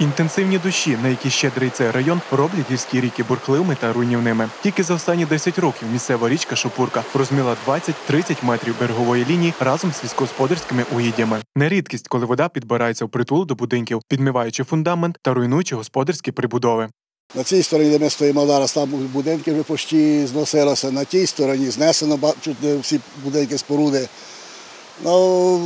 Інтенсивні дощі, на які щедрий цей район, роблять гірські ріки бурхливими та руйнівними. Тільки за останні 10 років місцева річка Шопурка розміла 20-30 метрів берегової лінії разом з сільськогосподарськими угіддями. Не рідкість, коли вода підбирається в притул до будинків, підмиваючи фундамент та руйнуючи господарські прибудови. На цій стороні, де ми стоїмо зараз, там будинки вже почти зносилося. На тій стороні знесено ба- чуть всі будинки споруди. Ну,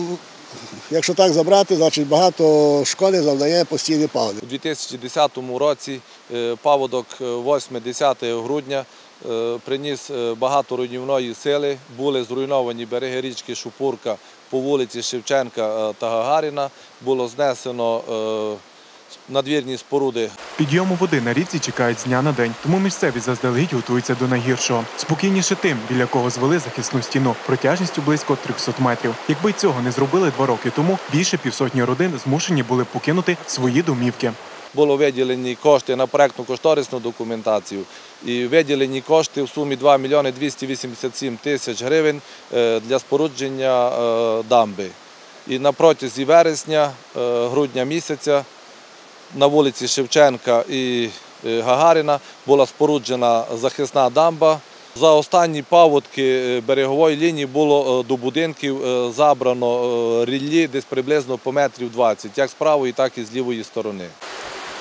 якщо так забрати, значить багато шкоди завдає постійний паводок. У 2010 році е, паводок е, 8-10 грудня е, приніс е, багато руйнівної сили. Були зруйновані береги річки Шупурка по вулиці Шевченка е, та Гагаріна. Було знесено е, надвірні споруди Підйому води на річці чекають з дня на день, тому місцеві заздалегідь готуються до найгіршого. Спокійніше тим, біля кого звели захисну стіну протяжністю близько 300 метрів. Якби цього не зробили два роки тому, більше півсотні родин змушені були покинути свої домівки. було виділені кошти на проектну кошторисну документацію і виділені кошти в сумі 2 мільйони 287 тисяч гривень е, для спорудження е, дамби. І на протязі вересня, е, грудня місяця на вулиці Шевченка і е, Гагаріна була споруджена захисна дамба. За останні паводки е, берегової лінії було е, до будинків забрано ріллі десь приблизно по метрів 20, як з правої, так і з лівої сторони.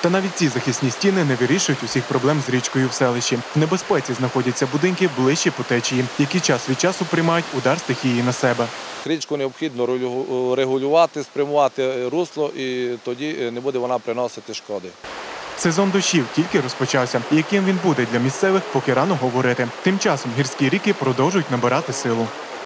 Та навіть ці захисні стіни не вирішують усіх проблем з річкою в селищі. В небезпеці знаходяться будинки ближче по течії, які час від часу приймають удар стихії на себе. Річку необхідно регулю- регулювати, спрямувати русло, і тоді е, не буде вона приносити шкоди. Сезон дощів тільки розпочався, яким він буде для місцевих, поки рано говорити. Тим часом гірські ріки продовжують набирати силу.